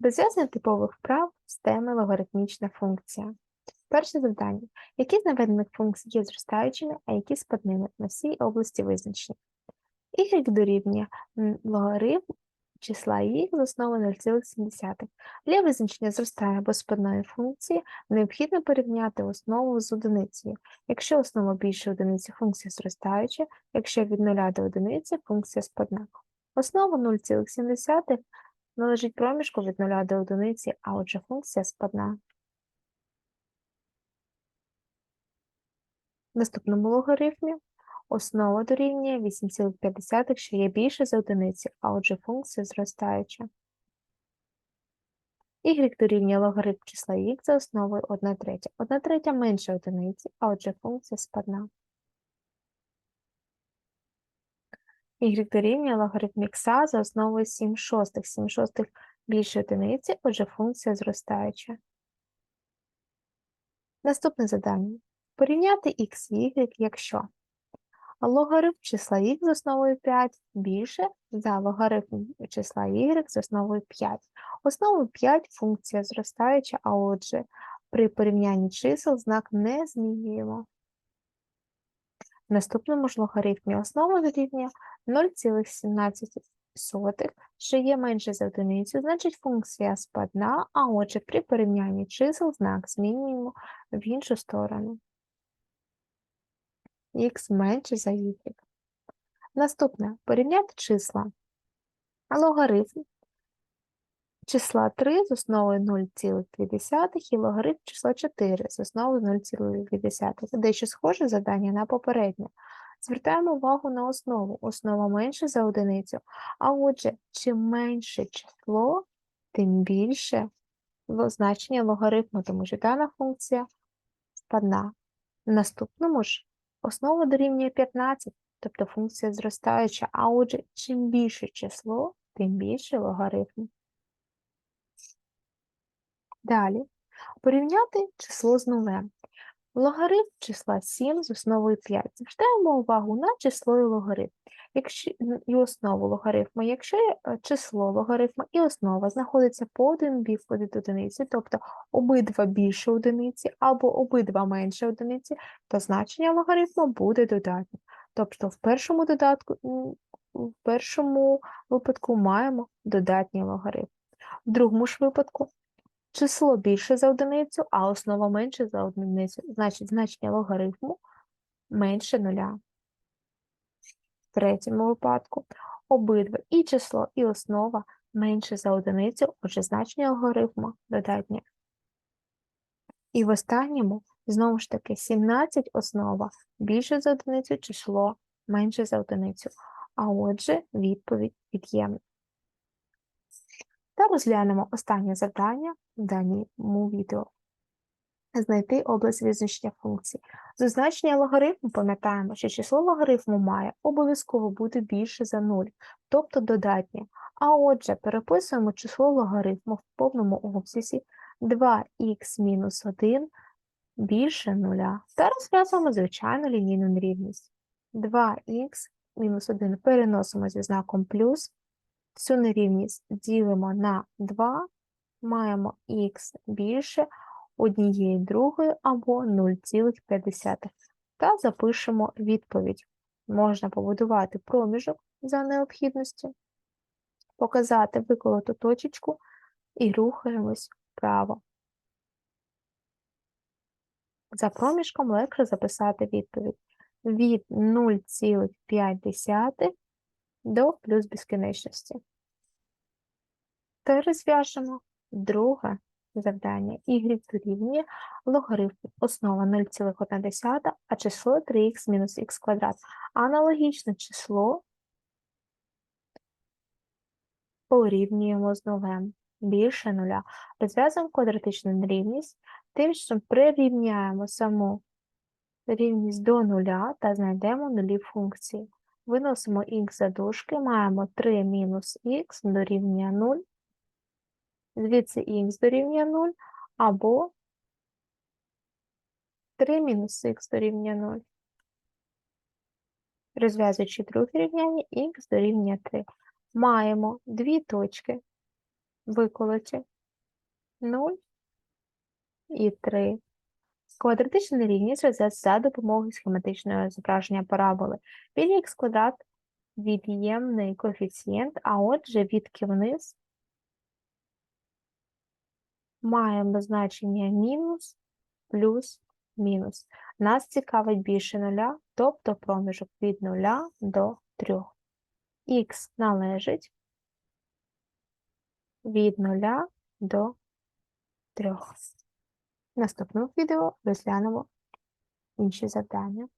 Розв'язання типових вправ з теми логарифмічна функція. Перше завдання. Які з наведених функцій є зростаючими, а які спадними на всій області визначення? Y дорівнює логарифм числа y з основи 0,7. Для визначення зростання або спадної функції необхідно порівняти основу з одиницею. Якщо основа більше одиниці, функція зростаюча, якщо від 0 до одиниці, функція спадна. Основа 0,7 належить проміжку від 0 до одиниці, а отже функція спадна. В наступному логарифмі основа дорівнює 8,5, що є більше за одиниці, а отже функція зростаюча. Y дорівнює логарифм числа х за основою 1 третя. 1 третя менше одиниці, а отже функція спадна. Y дорівнює логарифм х за основою 7 шостих. 7 шостих більше одиниці, отже функція зростаюча. Наступне завдання. Порівняти x і y, якщо логарифм числа х з основою 5 більше за логарифм числа y з основою 5. Основою 5 функція зростаюча, а отже, при порівнянні чисел знак не змінюємо. В наступному ж логарифмі основа дорівнює 0,17, що є менше за одиницю, значить функція спадна, а отже, при порівнянні чисел знак змінюємо в іншу сторону. Х менше за y. Наступне порівняти числа. Логарифм числа 3 з основою 0,2 і логарифм числа 4 з основою 0,2. Це дещо схоже завдання на попереднє. Звертаємо увагу на основу. Основа менше за одиницю. А отже, чим менше число, тим більше значення логарифму, тому що дана функція спадна. В наступному ж основа дорівнює 15, тобто функція зростаюча, а отже, чим більше число, тим більше логарифм. Далі. Порівняти число з нулем. Логарифм числа 7 з основою 5. Звертаємо увагу на число і логарифм. Якщо, і основу логарифму. Якщо е, число логарифму і основа знаходиться по один бік від одиниці, тобто обидва більше одиниці або обидва менше одиниці, то значення логарифму буде додатнє. Тобто в першому додатку, в першому випадку маємо додатній логарифм. В другому ж випадку число більше за одиницю, а основа менше за одиницю, значить значення логарифму менше нуля. В третьому випадку обидва і число, і основа менше за одиницю, отже значення логарифму додатнє. І в останньому, знову ж таки, 17 основа більше за одиницю, число менше за одиницю. А отже, відповідь від'ємна. Та розглянемо останнє завдання в даному відео. Знайти область визначення функцій. З значення логарифму пам'ятаємо, що число логарифму має обов'язково бути більше за 0, тобто додатнє. А отже, переписуємо число логарифму в повному обсязі 2х-1 більше 0. Та розв'язуємо звичайну лінійну нерівність. 2х мінус 1 переносимо зі знаком плюс, Цю нерівність ділимо на 2, маємо х більше однієї другої або 0,5. Та запишемо відповідь. Можна побудувати проміжок за необхідністю, показати виколоту точечку і рухаємось вправо. За проміжком легше записати відповідь від 0,5 до плюс безкінечності. Та розв'яжемо друге завдання. Y дорівнює логарифм основа 0,1, а число 3х мінус х квадрат. Аналогічне число порівнюємо з нулем. Більше нуля. Розв'язуємо квадратичну нерівність, тим, що прирівняємо саму рівність до нуля та знайдемо нулі функції. Виносимо х за дужки, маємо 3 мінус х дорівнює 0, звідси х дорівнює 0, або 3 мінус х дорівнює 0. Розв'язуючи друге рівняння, х дорівнює 3. Маємо дві точки виколоті 0 і 3. Квадратична рівність розв'язати за допомогою схематичного зображення параболи. Біля х квадрат від'ємний коефіцієнт, а отже відки вниз маємо значення мінус, плюс, мінус. Нас цікавить більше нуля, тобто проміжок від нуля до 3. Х належить від нуля до 3. В наступному відео розглянемо інші завдання.